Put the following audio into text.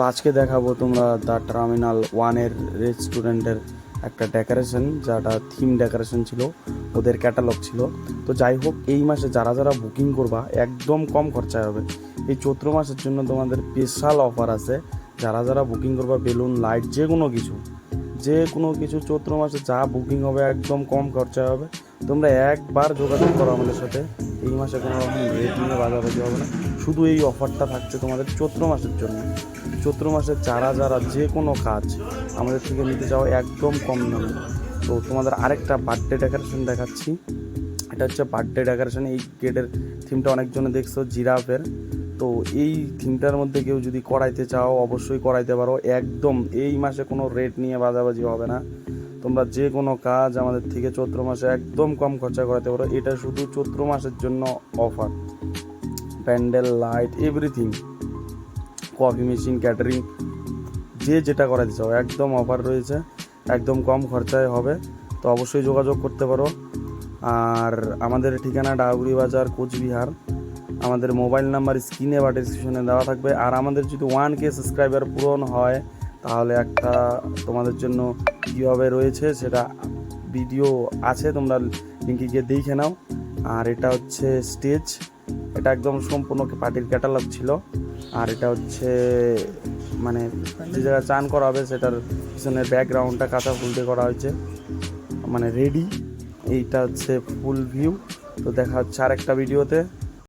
তো আজকে দেখাবো তোমরা দ্য টার্মিনাল ওয়ানের রেস্টুরেন্টের একটা ডেকোরেশন, যেটা থিম ডেকোরেশন ছিল, ওদের ক্যাটালগ ছিল। তো যাই হোক, এই মাসে যারা যারা বুকিং করবা, একদম কম খরচায় হবে। এই চৈত্র মাসের জন্য তোমাদের স্পেশাল অফার আছে। যারা যারা বুকিং করবা, বেলুন লাইট যে কোনো কিছু, যে কোনো কিছু, চৈত্র মাসে যা বুকিং হবে, একদম কম খরচা হবে। তোমরা একবার যোগাযোগ করো আমাদের সাথে। এই মাসে কোনো রকম রেট নিয়ে বাজাবাজি হবে না। শুধু এই অফারটা থাকছে তোমাদের চৈত্র মাসের জন্য। চৈত্র মাসে যারা যারা যে কোনো কাজ আমাদের থেকে নিতে চাও, একদম কম দামে। তো তোমাদের আরেকটা বার্থডে ডেকোরেশন দেখাচ্ছি। এটা হচ্ছে বার্থডে ডেকোরেশন এই গেটের থিমটা অনেকজনে দেখছ, জিরাফের। তো এই থিমটার মধ্যে কেউ যদি করাইতে চাও, অবশ্যই করাইতে পারো। একদম এই মাসে কোনো রেট নিয়ে বাজাবাজি হবে না। তোমরা যে কোনো কাজ আমাদের থেকে চৈত্র মাসে একদম কম খরচা করাতে পারো। এটা শুধু চৈত্র মাসের জন্য offer pandal light everything coffee machine catering যে যেটা করাতে চাও, একদম অফার রয়েছে, একদম কম খরচায় হবে। তো অবশ্যই যোগাযোগ করতে পারো। আর আমাদের ঠিকানা ডাউরি বাজার, কোচবিহার। আমাদের মোবাইল নাম্বার স্ক্রিনে বা ডিসক্রিপশনে দেওয়া থাকবে। আর আমাদের যদি ওয়ান কে সাবস্ক্রাইবার পূরণ হয় তাহলে একটা তোমাদের জন্য কীভাবে রয়েছে সেটা ভিডিও আছে, তোমরা লিঙ্কে গিয়ে দেখে নাও। আর এটা হচ্ছে স্টেজ এটা একদম সম্পূর্ণ পার্টির ক্যাটালগ ছিল। আর এটা হচ্ছে মানে যে জায়গায় চান করা হবে সেটার পিছনের ব্যাকগ্রাউন্ডটা কাঁচা ফুল দিয়ে করা হয়েছে। মানে রেডি এইটা হচ্ছে ফুল ভিউ তো দেখা হচ্ছে আর একটা ভিডিওতে